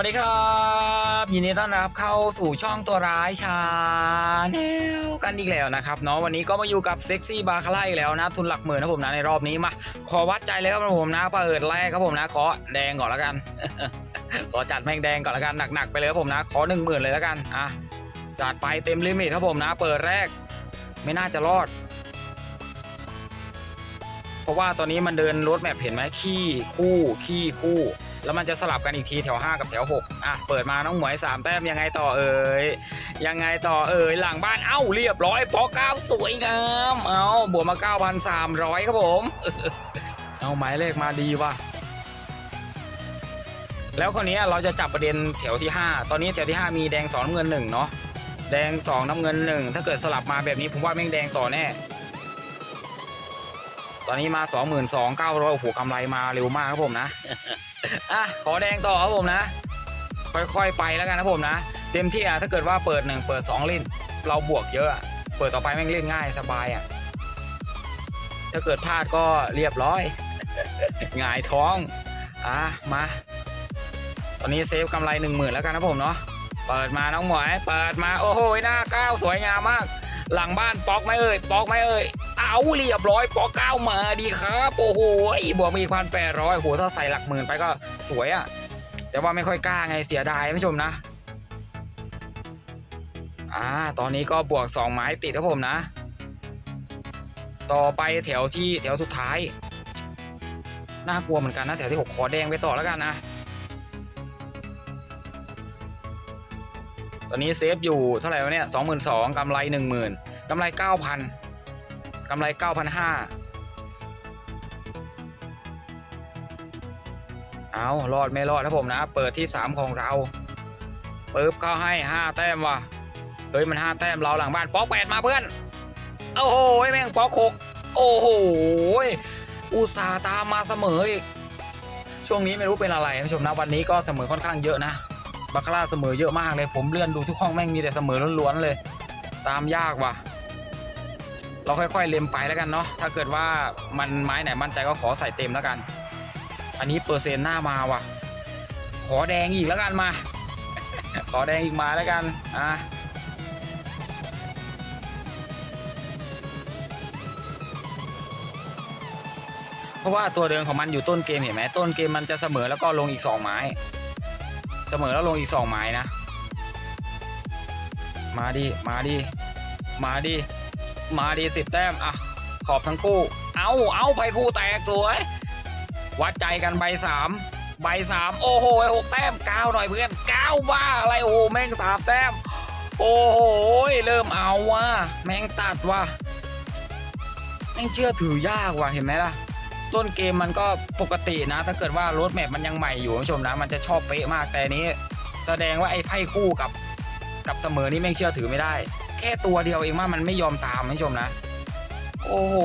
วัสดีครับยินดีต้อนรับเข้าสู่ช่องตัวร้ายชาแนลกันอีกแล้วนะครับเนาะวันนี้ก็มาอยู่กับเซ็กซี่บาคาร่าอีกแล้วนะ ทุนหลักหมื่นนะผมนะในรอบนี้มาขอวัดใจเลยครับผมนะเปิดแรกครับผมนะขอแดงก่อนแล้วกัน ขอจัดแม่งแดงก่อนแล้วกันหนักๆไปเลยครับผมนะ ขอหนึ่งหมื่นเลยแล้วกันอะจัดไปเต็มลิมิตครับผมนะ เปิดแรก ไม่น่าจะรอด เพราะว่าตอนนี้มันเดินรถแมพเห็นไหมขี้คู่ขี้คู่ แล้วมันจะสลับกันอีกทีแถว 5 กับแถว 6 อะ เปิดมาน้องหมวย 3 แต้มยังไงต่อเอ่ย ยังไงต่อเอ่ย หลังบ้านเอ้าเรียบร้อยปอเก้าสวยงาม เอาบวกมา 9,300 ครับผม เอาหมายเลขมาดีว่ะแล้วคนนี้เราจะจับประเด็นแถวที่ 5 ตอนนี้แถวที่ 5 มีแดง2น้ำเงิน1เนาะแดง 2 น้ำเงิน 1 ถ้าเกิดสลับมาแบบนี้ผมว่าแม่งแดงต่อแน่ ตอนนี้มา 22,900โอ้โหกำไรมาเร็วมากครับผมนะ อะขอแดงต่อครับผมนะ ค่อยๆไปแล้วกันนะผมนะ เต็มที่อะถ้าเกิดว่าเปิดหนึ่งเปิดสองเล่นเราบวกเยอะเปิดต่อไปแม่งเล่นง่ายสบายอะถ้าเกิดพลาดก็เรียบร้อยหงายท้องอะมา ตอนนี้เซฟกำไรหนึ่งหมื่นแล้วกันนะผมเนาะเปิดมาน้องหมวยเปิดมาโอ้โหหน้าก้าวสวยงามมาก หลังบ้านปอกไหมเอ่ยปอกไหมเอ่ย เอาเรียบร้อยปอเก้ามาดีครับ โอ้โหบวกมีพันแปดร้อยโหถ้าใส่หลักหมื่นไปก็สวยอะแต่ว่าไม่ค่อยกล้าไงเสียดายท่านผู้ชมนะอ่าตอนนี้ก็บวกสองไม้ติดครับผมนะ ต่อไปแถวที่แถวสุดท้ายน่ากลัวเหมือนกันนะแถวที่หกขอแดงไปต่อแล้วกันนะตอนนี้เซฟอยู่เท่าไหร่วะเนี่ยสองหมื่นสองกำไรหนึ่งหมื่นกำไรเก้าพัน กำไรเก้าพันห้าเอารอดไม่รอดครับผมนะ เปิดที่สามของเราปึ๊บเข้าให้ห้าแต้มว่ะ เฮ้ย มันห้าแต้มเราหลังบ้าน ป๊อกแปดมาเพื่อน โอ้โห แม่งป๊อกหกโอ้โห อุตส่าห์ตามมาเสมออีก ช่วงนี้ไม่รู้เป็นอะไรท่านผู้ชมนะ วันนี้ก็เสมอค่อนข้างเยอะนะบาคาร่าเสมอเยอะมากเลย ผมเลื่อนดูทุกห้องแม่งมีแต่เสมอล้วนๆเลย ตามยากว่ะ เราค่อยๆเล็มไปแล้วกันเนาะถ้าเกิดว่ามันไม้ไหนมั่นใจก็ขอใส่เต็มแล้วกัน อันนี้เปอร์เซ็นต์หน้ามาว่ะ ขอแดงอีกแล้วกันมา ขอแดงอีกมาแล้วกันอะเพราะว่าตัวเดิมของมันอยู่ต้นเกมเห็นไหมต้นเกมมันจะเสมอแล้วก็ลงอีกสองไม้ เสมอแล้วลงอีกสองไม้นะ มาดิมาดิมาดิ มาดิสิบแต้มอะขอบทั้งคู่ เอาเอาไปคู่แตกสวย วัดใจกันใบสามใบสามโอ้โหหกแต้มเก้าหน่อยเพื่อนเก้าบ้าอะไรโอ้โหแม่งสามแต้ม โอ้โหเริ่มเอาว่ะแม่งตัดว่ะแม่งเชื่อถือยากว่ะเห็นไหมล่ะต้นเกมมันก็ปกตินะ ถ้าเกิดว่ารถแมพมันยังใหม่อยู่คุณผู้ชมนะ มันจะชอบเป๊ะมากแต่นนี้ แสดงว่าไอ้ไพ่คู่กับ กับเสมอนี่แม่งเชื่อถือไม่ได้ แค่ตัวเดียวเองว่ามันไม่ยอมตามคุณผู้ชมนะ โอ้โห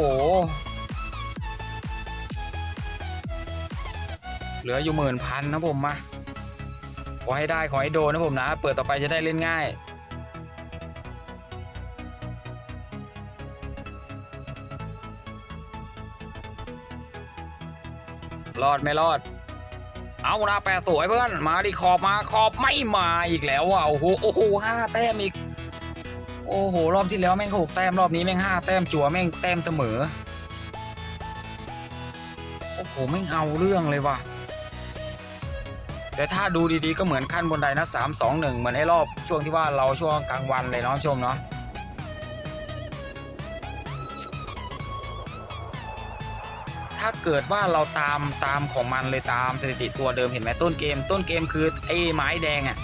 เหลืออยู่หมื่นพันนะผมมาขอให้ได้ขอให้โดนนะผมนะ เปิดต่อไปจะได้เล่นง่ายรอดไม่รอด เอานะแปดสวยเพื่อน มาดิขอบมาขอบไม่มาอีกแล้วอะโอ้โหโอ้โหห้าแต้มอีก อ้โห รอบที่แล้วแม่งหกแต้มรอบนี้แม่งห้าแต้มจั่วแม่งแต้มเสมอ โอ้โหแม่งเอาเรื่องเลยว่ะ แต่ถ้าดูดีๆก็เหมือนขั้นบนไดนะสามสองหนึ่งเหมือนไอ้รอบช่วงที่ว่าเราช่วงกลางวันเลยเนาะชมเนาะถ้าเกิดว่าเราตามตามของมันเลยตามสถิติตัวเดิมเห็นไหมต้นเกม ต้นเกมคือไอ้ไม้แดงอะ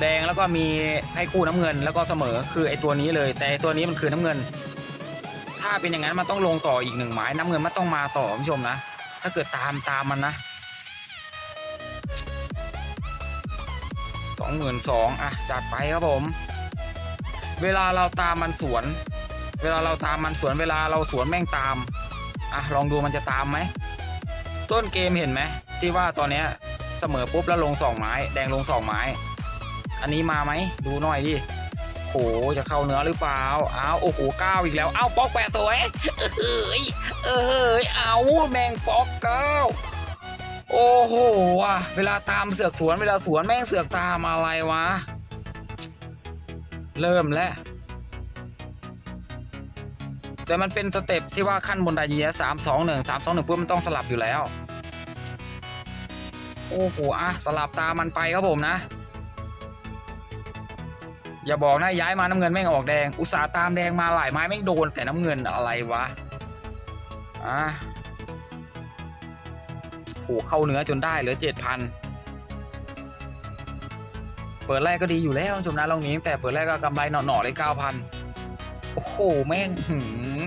แดงแล้วก็มีให้คู่น้ำเงินแล้วก็เสมอคือไอตัวนี้เลย แต่ตัวนี้มันคือน้ำเงิน ถ้าเป็นอย่างนั้นมันต้องลงต่ออีกหนึ่งไม้น้ำเงินมันต้องมาต่อคุณผู้ชมนะถ้าเกิดตามตามมันนะสองหมื่นสองอะจัดไปครับผม เวลาเราตามมันสวน เวลาเราตามมันสวนเวลาเราสวนแม่งตามอะลองดูมันจะตามไหมต้นเกมเห็นไหมที่ว่าตอนเนี้ยเสมอปุ๊บแล้วลงสองไม้ แดงลงสองไม้ อันนี้มาไหมดูหน่อยดิโอ้จะเข้าเนื้อหรือเปล่าอ้าวโอ้โหก้าอีกแล้วอ้าวป๊อกแปดสวเอ้ยเอ้ยเอาแมงป๊อกเก้าโโอ้โหว่ะเวลาตามเสือกสวนเวลาสวนแม่งเสือกตามอะไรวะ เริ่มแล้วแต่มันเป็นสเต็ปที่ว่าขั้นบนไดเยียสามสองหนึ่งสามสองหนึ่งปุ๊บมันต้องสลับอยู่แล้ว โอ้โหอะสลับตามมันไปครับผมนะ อย่าบอกนะย้ายมาน้ำเงินแม่งออกแดง อุตส่าห์ตามแดงมาหลายไม้แม่งโดนแต่น้ำเงินอะไรวะอะโหเข้าเนื้อจนได้เหลือเจ็ดพันเปิดแรกก็ดีอยู่แล้วชมนะลองนี้แต่เปิดแรกก็กำไรหน่อๆเลยเก้าพันโอ้โหแม่ง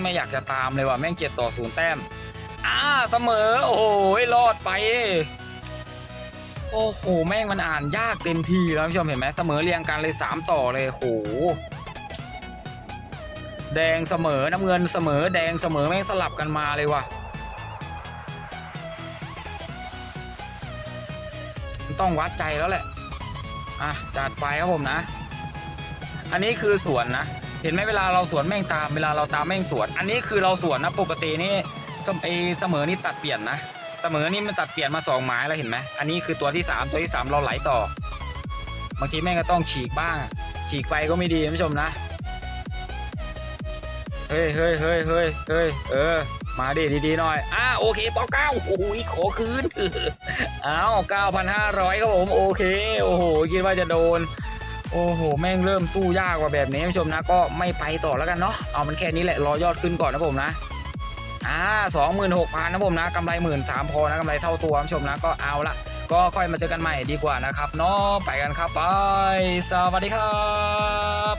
ไม่อยากจะตามเลยว่ะแม่งเจ็ดต่อศูนย์แต้มอ่าเสมอ โอ้โหรอดไป โอ้โห แม่งมันอ่านยากเต็มทีแล้วท่านผู้ชมเห็นไหมเสมอเรียงกันเลยสามต่อเลยโห แดงเสมอน้ำเงินเสมอแดงเสมอแม่งสลับกันมาเลยว่ะ ต้องวัดใจแล้วแหละ อะ จัดไปครับผมนะ อันนี้คือสวนนะ เห็นไหมเวลาเราสวนแม่งตามเวลาเราตามแม่งสวน อันนี้คือเราสวนนะปกตินี่สมเอเสมอนี่ตัดเปลี่ยนนะ เสมอนี่มันตัดเปลี่ยนมาสองไม้แล้วเห็นไหมอันนี้คือตัวที่สามตัวที่สามเราไหลต่อบางทีแม่งก็ต้องฉีกบ้าง ฉีกไปก็ไม่ดีท่านผู้ชมนะเฮ้ยเฮ้ยเฮ้ยเฮ้ยเฮ้ยเออ มาดิดีๆหน่อยอ่าโอเคปอเก้าโอ้ยขอคืนอ้าวเก้าพันห้าร้อยครับผมโอเค โอ้โหคิดว่าจะโดน โอ้โห แม่งเริ่มสู้ยากกว่าแบบนี้ท่านผู้ชมนะ ก็ไม่ไปต่อแล้วกันเนาะเอามันแค่นี้แหละรอยอดขึ้นก่อนนะผมนะ อ่าสองหมื่นหกพันนะผมนะกำไรหมื่นสามพอนะกำไรเท่าตัวท่านผู้ชมนะก็เอาละก็ค่อยมาเจอกันใหม่ดีกว่านะครับเนาะไปกันครับไป สวัสดีครับ